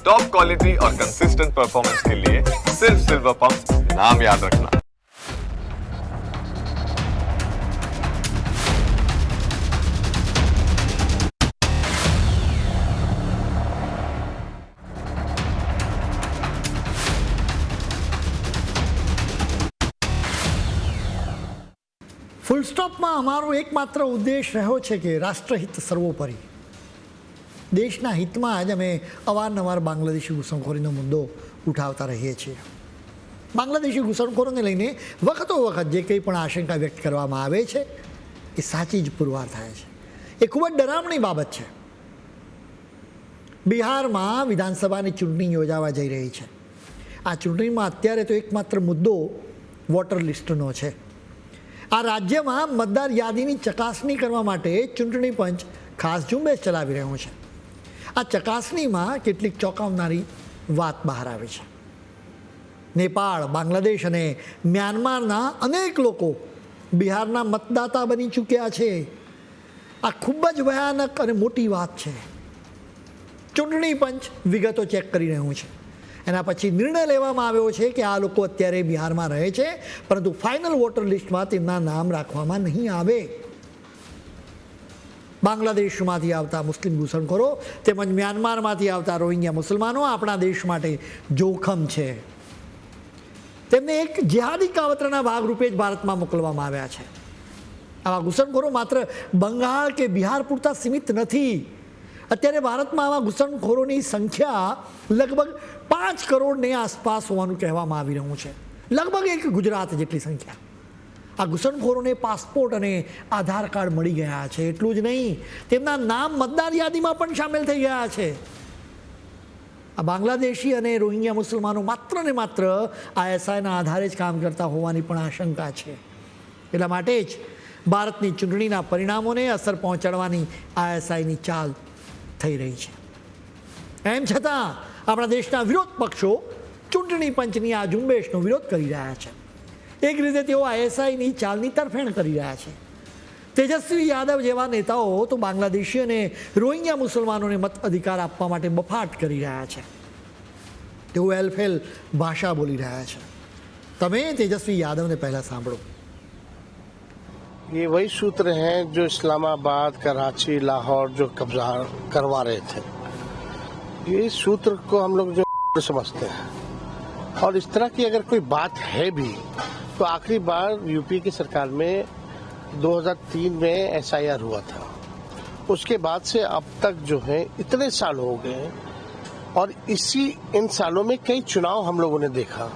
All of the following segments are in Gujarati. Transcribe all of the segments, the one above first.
टॉप क्वालिटी और कंसिस्टेंट परफॉर्मेंस के लिए सिर्फ सिल्वर पंप नाम याद रखना ફૂલ સ્ટોપમાં અમારો એકમાત્ર ઉદ્દેશ રહ્યો છે કે રાષ્ટ્રહિત સર્વોપરી દેશના હિતમાં જ અમે અવારનવાર બાંગ્લાદેશી ઘૂસણખોરીનો મુદ્દો ઉઠાવતા રહીએ છીએ. બાંગ્લાદેશી ઘૂસણખોરોને લઈને વખતો વખત જે કંઈ પણ આશંકા વ્યક્ત કરવામાં આવે છે, એ સાચી જ પુરવાર થાય છે. એ ખૂબ જ ડરામણી બાબત છે. બિહારમાં વિધાનસભાની ચૂંટણી યોજાવા જઈ રહી છે. આ ચૂંટણીમાં અત્યારે તો એકમાત્ર મુદ્દો વોટર લિસ્ટનો છે. આ રાજ્યમાં મતદાર યાદીની ચકાસણી કરવા માટે ચૂંટણી પંચ ખાસ ઝુંબેશ ચલાવી રહ્યું છે. આ ચકાસણીમાં કેટલીક ચોંકાવનારી વાત બહાર આવી છે. નેપાળ, બાંગ્લાદેશ અને મ્યાનમારના અનેક લોકો બિહારના મતદાતા બની ચૂક્યા છે. આ ખૂબ જ ભયાનક અને મોટી વાત છે. ચૂંટણી પંચ વિગતો ચેક કરી રહ્યું છે. એના પછી નિર્ણય લેવામાં આવ્યો છે કે આ લોકો અત્યારે બિહારમાં રહે છે, પરંતુ ફાઇનલ વોટર લિસ્ટમાં તેમના નામ રાખવામાં નહીં આવે. બાંગ્લાદેશમાંથી આવતા મુસ્લિમ ઘૂસણખોરો તેમજ મ્યાનમારમાંથી આવતા રોહિંગ્યા મુસલમાનો આપણા દેશ માટે જોખમ છે. તેમને એક જેહાદી કાવતરાના ભાગરૂપે જ ભારતમાં મોકલવામાં આવ્યા છે. આવા ઘૂસણખોરો માત્ર બંગાળ કે બિહાર પૂરતા સીમિત નથી. અત્યારે ભારતમાં આવા ઘૂસણખોરોની સંખ્યા લગભગ પાંચ કરોડની આસપાસ હોવાનું કહેવામાં આવી રહ્યું છે. લગભગ એક ગુજરાત જેટલી સંખ્યા. આ ઘૂસણખોરોને પાસપોર્ટ અને આધાર કાર્ડ મળી ગયા છે. એટલું જ નહીં, તેમના નામ મતદાર યાદીમાં પણ સામેલ થઈ ગયા છે. આ બાંગ્લાદેશી અને રોહિંગ્યા મુસલમાનો માત્ર ને માત્ર આઈએસઆઈના આધારે જ કામ કરતા હોવાની પણ આશંકા છે. એટલા માટે જ ભારતની ચૂંટણીના પરિણામોને અસર પહોંચાડવાની આઈએસઆઈની ચાલ થઈ રહી છે. એમ છતાં આપણા દેશના વિરોધ પક્ષો ચૂંટણી પંચની આ ઝુંબેશનો વિરોધ કરી રહ્યા છે. એક રીતે તેઓ આઈએસઆઈની ચાલની તરફેણ કરી રહ્યા છે તેજસ્વી યાદવ જેવા નેતાઓ તો બાંગ્લાદેશી અને રોહિંગ્યા મુસલમાનોને મત અધિકાર આપવા માટે બફાટ કરી રહ્યા છે તેઓ એલફેલ ભાષા બોલી રહ્યા છે તમે તેજસ્વી યાદવને પહેલાં સાંભળો ये वही सूत्र हैं जो इस्लामाबाद कराची लाहौर जो कब्जा करवा रहे थे ये सूत्र को हम लोग जो समझते हैं और इस तरह की अगर कोई बात है भी तो आखिरी बार यूपी की सरकार में 2003 में एसआईआर हुआ था। उसके बाद से अब तक जो है, इतने साल हो गए और इसी, इन सालों में कई चुनाव हम लोगों ने देखा।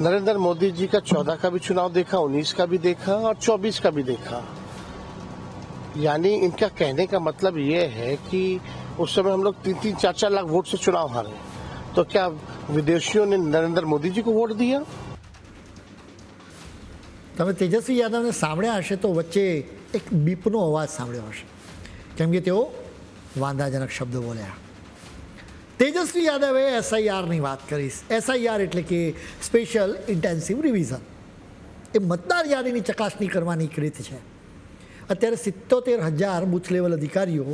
नरेंद्र मोदी जी का चौदह का भी चुनाव देखा, उन्नीस का भी देखा और चौबीस का भी देखा। यानी इनका कहने का मतलब ये है कि उस समय हम लोग तीन तीन, चार चार लाख वोट से चुनाव हारे। तो क्या विदेशियों ने नरेंद्र मोदी जी को वोट दिया? તમે તેજસ્વી યાદવને સાંભળ્યા હશે તો વચ્ચે એક બીપનો અવાજ સાંભળ્યો હશે. કેમ કે તેઓ વાંધાજનક શબ્દો બોલ્યા. તેજસ્વી યાદવે એસઆઈઆરની વાત કરીશ. એસઆઈઆર એટલે કે સ્પેશિયલ ઇન્ટેન્સિવ રિવિઝન. એ મતદાર યાદીની ચકાસણી કરવાની એક રીત છે. અત્યારે સિત્તોતેર હજાર બુથ લેવલ અધિકારીઓ,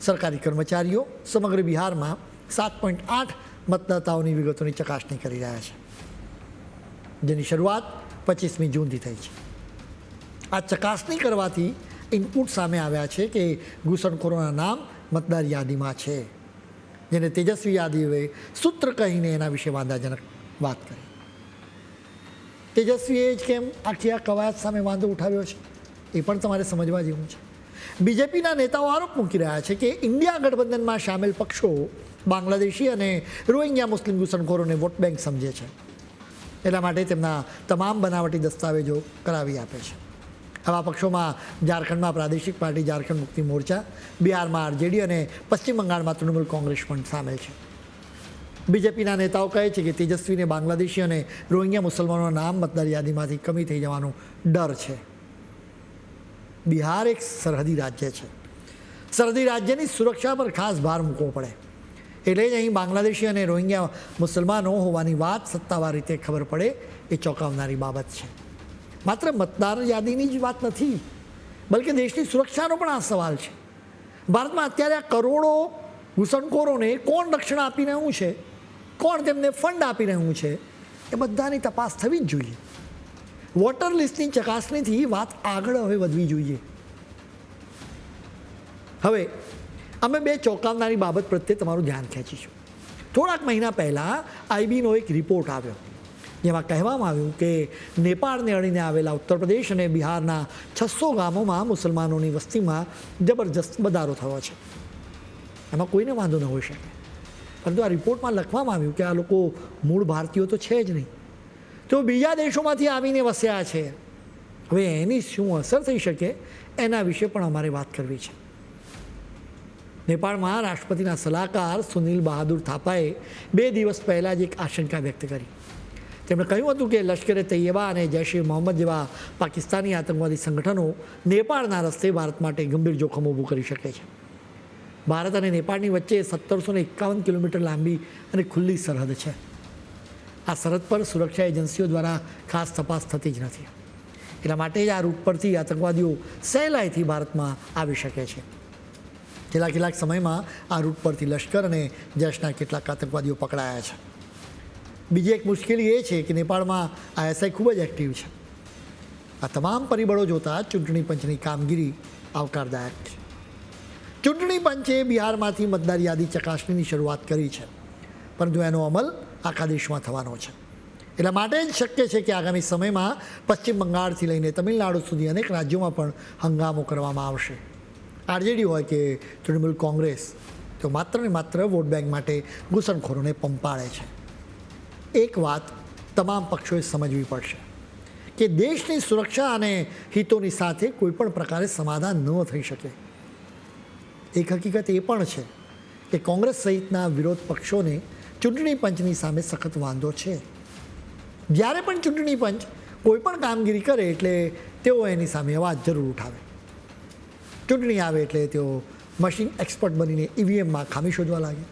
સરકારી કર્મચારીઓ સમગ્ર બિહારમાં સાત પોઈન્ટ આઠ મતદાતાઓની વિગતોની ચકાસણી કરી રહ્યા છે. જેની શરૂઆત પચીસમી જૂનથી થઈ છે. આ ચકાસણી કરવાથી ઇનપુટ સામે આવ્યા છે કે ઘૂસણખોરોના નામ મતદાર યાદીમાં છે. જેને તેજસ્વી યાદીઓએ સૂત્ર કહીને એના વિશે વાંધાજનક વાત કરી. તેજસ્વીએ જ કેમ આખી આ કવાયત સામે વાંધો ઉઠાવ્યો છે? એ પણ તમારે સમજવા જેવું છે. બીજેપીના નેતાઓ આરોપ મૂકી રહ્યા છે કે ઇન્ડિયા ગઠબંધનમાં સામેલ પક્ષો બાંગ્લાદેશી અને રોહિંગ્યા મુસ્લિમ ઘૂસણખોરોને વોટ બેંક સમજે છે. એટલા માટે તેમના તમામ બનાવટી દસ્તાવેજો કરાવી આપે છે. આવા પક્ષોમાં ઝારખંડમાં પ્રાદેશિક પાર્ટી ઝારખંડ મુક્તિ મોરચા, બિહારમાં આરજેડી અને પશ્ચિમ બંગાળમાં તૃણમૂલ કોંગ્રેસ પણ સામેલ છે. બીજેપીના નેતાઓ કહે છે કે તેજસ્વીને બાંગ્લાદેશી અને રોહિંગ્યા મુસલમાનોના નામ મતદાર યાદીમાંથી કમી થઈ જવાનો ડર છે. બિહાર એક સરહદી રાજ્ય છે. સરહદી રાજ્યની સુરક્ષા પર ખાસ ભાર મૂકવો પડે. એટલે જ અહીં બાંગ્લાદેશી અને રોહિંગ્યા મુસલમાનો હોવાની વાત સત્તાવાર રીતે ખબર પડે, એ ચોંકાવનારી બાબત છે. માત્ર મતદાર યાદીની જ વાત નથી, બલકે દેશની સુરક્ષાનો પણ આ સવાલ છે. ભારતમાં અત્યારે આ કરોડો ઘૂસણખોરોને કોણ રક્ષણ આપી રહ્યું છે, કોણ તેમને ફંડ આપી રહ્યું છે, એ બધાની તપાસ થવી જ જોઈએ. વોટર લિસ્ટની ચકાસણીથી વાત આગળ હવે વધવી જોઈએ. હવે અમે બે ચોંકાવનારી બાબત પ્રત્યે તમારું ધ્યાન ખેંચીશું. થોડાક મહિના પહેલાં આઈબીનો એક રિપોર્ટ આવ્યો, જેમાં કહેવામાં આવ્યું કે નેપાળને અડીને આવેલા ઉત્તર પ્રદેશ અને બિહારના છસો ગામોમાં મુસલમાનોની વસ્તીમાં જબરજસ્ત વધારો થયો છે. એમાં કોઈને વાંધો ન હોઈ શકે. પરંતુ આ રિપોર્ટમાં લખવામાં આવ્યું કે આ લોકો મૂળ ભારતીયો તો છે જ નહીં. તેઓ બીજા દેશોમાંથી આવીને વસ્યા છે. હવે એની શું અસર થઈ શકે એના વિશે પણ અમારે વાત કરવી છે. નેપાળમાં રાષ્ટ્રપતિના સલાહકાર સુનિલ બહાદુર થાપાએ બે દિવસ પહેલાં જ એક આશંકા વ્યક્ત કરી. તેમણે કહ્યું હતું કે લશ્કરે તૈયબા અને જૈશ એ મોહમ્મદ જેવા પાકિસ્તાની આતંકવાદી સંગઠનો નેપાળના રસ્તે ભારત માટે ગંભીર જોખમ ઊભું કરી શકે છે. ભારત અને નેપાળની વચ્ચે સત્તરસો ને એકાવન કિલોમીટર લાંબી અને ખુલ્લી સરહદ છે. આ સરહદ પર સુરક્ષા એજન્સીઓ દ્વારા ખાસ તપાસ થતી જ નથી. એટલા માટે જ આ રૂટ પરથી આતંકવાદીઓ સહેલાઈથી ભારતમાં આવી શકે છે. છેલ્લા કેટલાક સમયમાં આ રૂટ પરથી લશ્કર અને જૈશના કેટલાક આતંકવાદીઓ પકડાયા છે. બીજી એક મુશ્કેલી એ છે કે નેપાળમાં આઈએસઆઈ ખૂબ જ એક્ટિવ છે. આ તમામ પરિબળો જોતાં ચૂંટણી પંચની કામગીરી આવકારદાયક છે. ચૂંટણી પંચે બિહારમાંથી મતદાર યાદી ચકાસણીની શરૂઆત કરી છે. પરંતુ એનો અમલ આખા દેશમાં થવાનો છે. એટલા માટે જ શક્ય છે કે આગામી સમયમાં પશ્ચિમ બંગાળથી લઈને તમિલનાડુ સુધી અનેક રાજ્યોમાં પણ હંગામો કરવામાં આવશે. આરજેડી હોય કે તૃણમૂલ કોંગ્રેસ, તો માત્ર ને માત્ર વોટ બેંક માટે ઘૂસણખોરોને પંપાળે છે. એક વાત તમામ પક્ષોએ સમજવી પડશે કે દેશની સુરક્ષા અને હિતોની સાથે કોઈપણ પ્રકારે સમાધાન ન થઈ શકે. એક હકીકત એ પણ છે કે કોંગ્રેસ સહિતના વિરોધ પક્ષોને ચૂંટણી પંચની સામે સખત વાંધો છે. જ્યારે પણ ચૂંટણી પંચ કોઈ પણ કામગીરી કરે એટલે તેઓ એની સામે અવાજ જરૂર ઉઠાવે. ચૂંટણી આવે એટલે તેઓ મશીન એક્સપર્ટ બનીને ઈવીએમમાં ખામી શોધવા લાગે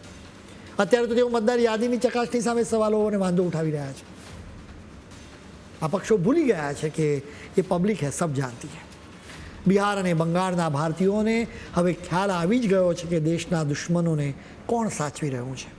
અત્યારે તો તેઓ મતદાર યાદીની ચકાસણી સામે સવાલો અને વાંધો ઉઠાવી રહ્યા છે. આ પક્ષો ભૂલી ગયા છે કે એ પબ્લિક હે સબ જાણતી હે. બિહાર અને બંગાળના ભારતીયોને હવે ખ્યાલ આવી જ ગયો છે કે દેશના દુશ્મનોને કોણ સાચવી રહ્યું છે.